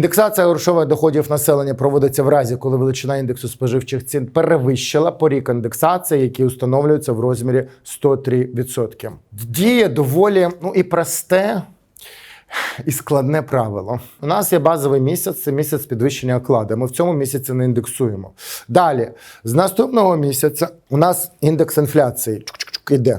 Індексація грошових доходів населення проводиться в разі, коли величина індексу споживчих цін перевищила порік індексації, який установлюється в розмірі 103%. Діє доволі ну і просте. І складне правило. У нас є базовий місяць, це місяць підвищення окладу. Ми в цьому місяці не індексуємо. Далі, з наступного місяця у нас індекс інфляції іде.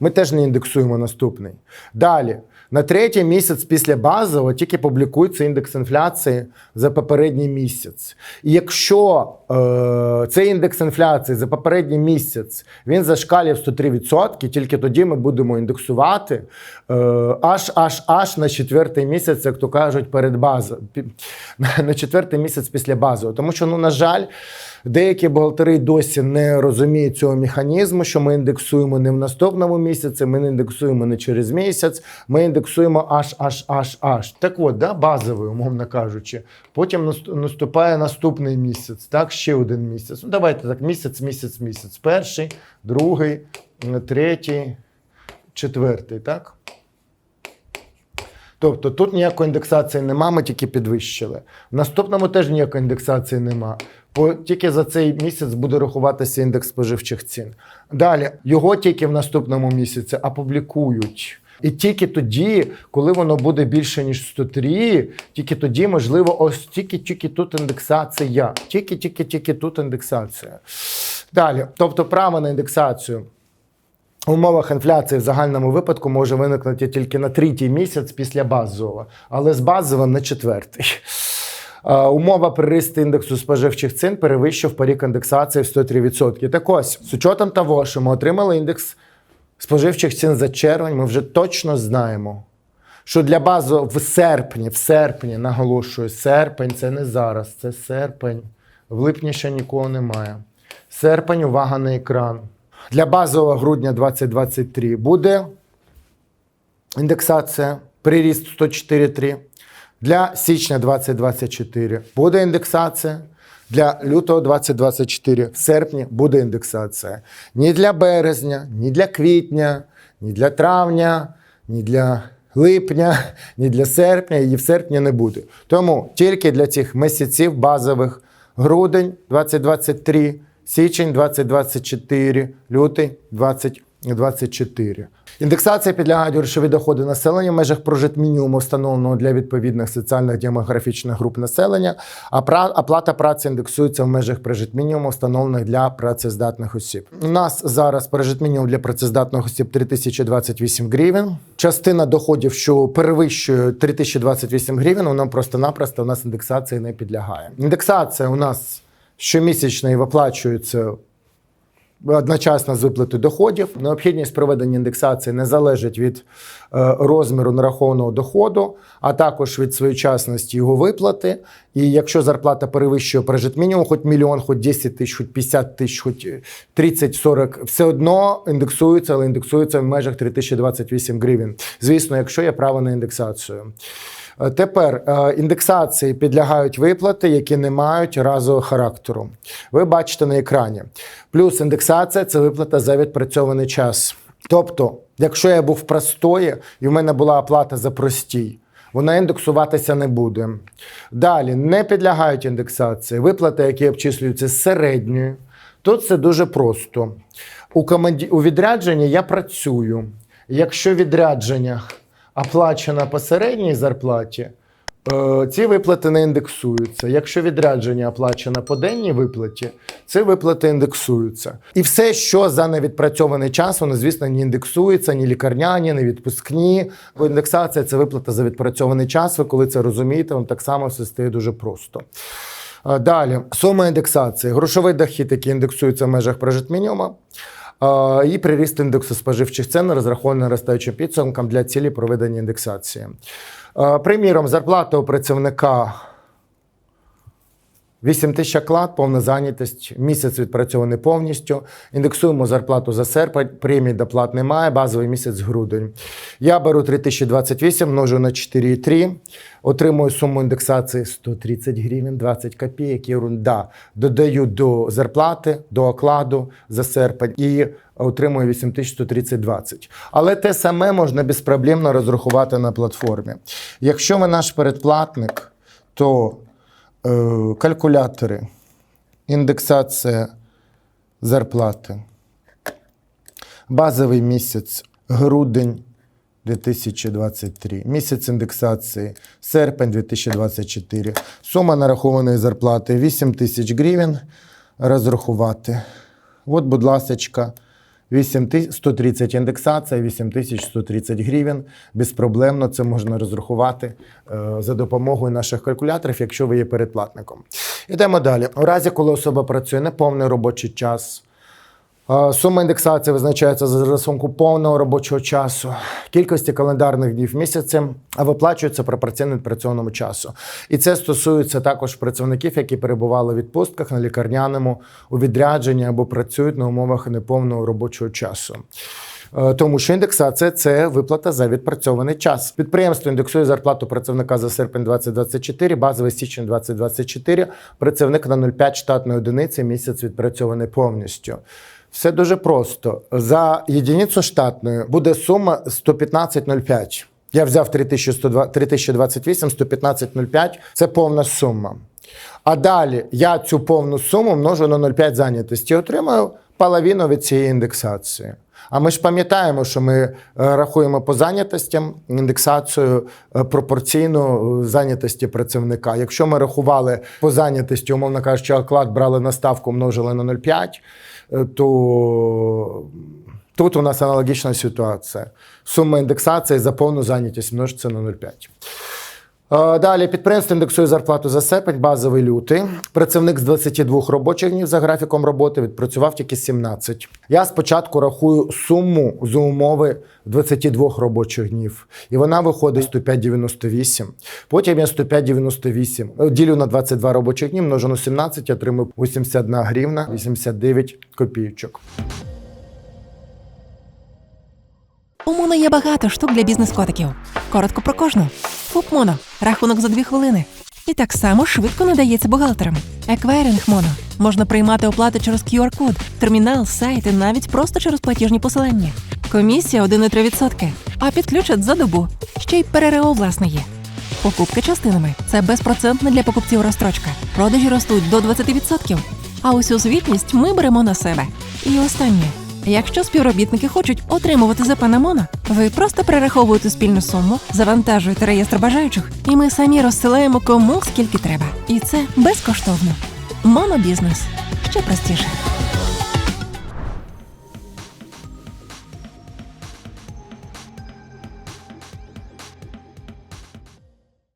Ми теж не індексуємо наступний. Далі, на третій місяць після базового тільки публікується індекс інфляції за попередній місяць. І якщо е, цей індекс інфляції за попередній місяць він зашкалює в 103%, тільки тоді ми будемо індексувати е, аж аж аж на четвертий місяць, як то кажуть, перед базою, на четвертий місяць після базового. Тому що, ну, на жаль, Деякі бухгалтери досі не розуміють цього механізму, що ми індексуємо не в наступному місяці, ми не індексуємо не через місяць, ми індексуємо аж аж аж аж. Так от, да, базовий, умовно кажучи. Потім наступає наступний місяць, так, ще один місяць. Ну, давайте так, місяць, місяць, місяць. Перший, другий, третій, четвертий, так? Тобто тут ніякої індексації нема, ми тільки підвищили. В наступному теж ніякої індексації нема. Бо тільки за цей місяць буде рахуватися індекс споживчих цін. Далі його тільки в наступному місяці опублікують. І тільки тоді, коли воно буде більше ніж 103, тільки тоді, можливо, ось тільки тільки тут індексація. Тільки, тільки, тільки тут індексація. Далі, тобто право на індексацію в умовах інфляції в загальному випадку може виникнути тільки на третій місяць після базового, але з базовим на четвертий. Умова приросту індексу споживчих цін перевищив порік індексації в 103%. Так ось, з учетом того, що ми отримали індекс споживчих цін за червень, ми вже точно знаємо, що для базу в серпні, в серпні, наголошую, серпень це не зараз, це серпень. В липні ще нікого немає. Серпень, увага на екран. Для базового грудня 2023 буде індексація, приріст 104,3. Для січня 2024 буде індексація. Для лютого 2024 в серпні буде індексація. Ні для березня, ні для квітня, ні для травня, ні для липня, ні для серпня, її в серпні не буде. Тому тільки для цих місяців базових грудень 2023, січень 2024, лютий 2024. Індексація підлягають грошові доходи населення в межах прожитмінімуму, встановленого для відповідних соціальних демографічних груп населення, а пра- оплата праці індексується в межах прожитмінімуму, встановлених для працездатних осіб. У нас зараз прожитмінімум для працездатних осіб 3028 гривень. Частина доходів, що перевищує 3028 гривень, вона просто-напросто у нас індексації не підлягає. Індексація у нас щомісячно і виплачується одночасно з виплати доходів. Необхідність проведення індексації не залежить від е, розміру нарахованого доходу, а також від своєчасності його виплати. І якщо зарплата перевищує прожитмінімум, хоч мільйон, хоч 10 тисяч, хоч 50 тисяч, хоч 30-40, все одно індексується, але індексується в межах 3028 гривень. Звісно, якщо є право на індексацію. Е, Тепер е, індексації підлягають виплати, які не мають разового характеру. Ви бачите на екрані. Плюс індексація це виплата за відпрацьований час. Тобто, якщо я був в простої і в мене була оплата за простій, вона індексуватися не буде. Далі не підлягають індексації. Виплати, які обчислюються з середньої. Тут це дуже просто. У, команді... у відрядженні я працюю. Якщо відрядження оплачено по середній зарплаті, е, ці виплати не індексуються. Якщо відрядження оплачено по денній виплаті, ці виплати індексуються. І все, що за невідпрацьований час, воно, звісно, не індексується, ні лікарняні, ні відпускні. Бо індексація це виплата за відпрацьований час. Ви коли це розумієте, воно так само все стає дуже просто. Е, Далі, сума індексації. Грошовий дохід, який індексується в межах прожитмінімуму. І приріст індексу споживчих цін розрахований наростаючим підсумком для цілі проведення індексації. Приміром, зарплата у працівника 8 тисяч оклад, повна зайнятість, місяць відпрацьований повністю. Індексуємо зарплату за серпень, премій доплат немає, базовий місяць грудень. Я беру 3028, множу на 4,3, отримую суму індексації 130 гривень, 20 копійок, ерунда. Додаю до зарплати, до окладу за серпень і отримую 8130-20. Але те саме можна безпроблемно розрахувати на платформі. Якщо ви наш передплатник, то калькулятори, індексація зарплати, базовий місяць, грудень 2023, місяць індексації, серпень 2024, сума нарахованої зарплати 8 тисяч гривень. Розрахувати. От, будь ласочка, 8130 індексація, 8130 гривень. Безпроблемно це можна розрахувати е, за допомогою наших калькуляторів, якщо ви є передплатником. Ідемо далі. У разі, коли особа працює неповний робочий час, сума індексації визначається за рахунку повного робочого часу, кількості календарних днів місяця, а виплачується пропорційно відпрацьованому часу. І це стосується також працівників, які перебували в відпустках на лікарняному у відрядженні або працюють на умовах неповного робочого часу. Е, Тому що індексація це виплата за відпрацьований час. Підприємство індексує зарплату працівника за серпень 2024, базовий січень 2024, працівник на 0,5 штатної одиниці, місяць відпрацьований повністю. Все дуже просто. За єдиницю штатної буде сума 115,05. Я взяв 3028, 115,05 – це повна сума. А далі я цю повну суму множу на 0,5 зайнятості і отримаю половину від цієї індексації. А ми ж пам'ятаємо, що ми е, рахуємо по зайнятостям індексацію е, пропорційну е, зайнятості працівника. Якщо ми рахували по зайнятості, умовно кажучи, оклад брали на ставку, множили на 0,5, е, то тут у нас аналогічна ситуація. Сума індексації за повну зайнятість множиться на 0,5. Е, Далі підприємство індексує зарплату за серпень, базовий лютий. Працівник з 22 робочих днів за графіком роботи відпрацював тільки 17. Я спочатку рахую суму за умови 22 робочих днів, і вона виходить 105,98. Потім я 105,98 е, ділю на 22 робочих дні, множу на 17, отримую 81 гривна 89 копійочок. У Моно є багато штук для бізнес-котиків. Коротко про кожну. ФУП Моно. Рахунок за дві хвилини. І так само швидко надається бухгалтерам. Еквайринг Моно. Можна приймати оплати через QR-код, термінал, сайт і навіть просто через платіжні посилання. Комісія 1,3%. А підключать за добу. Ще й ПРРО власне є. Покупки частинами це безпроцентна для покупців розстрочка. Продажі ростуть до 20%. А усю звітність ми беремо на себе. І останнє. Якщо співробітники хочуть отримувати ЗП на ви просто перераховуєте спільну суму, завантажуєте реєстр бажаючих, і ми самі розсилаємо кому скільки треба. І це безкоштовно. Монобізнес ще простіше.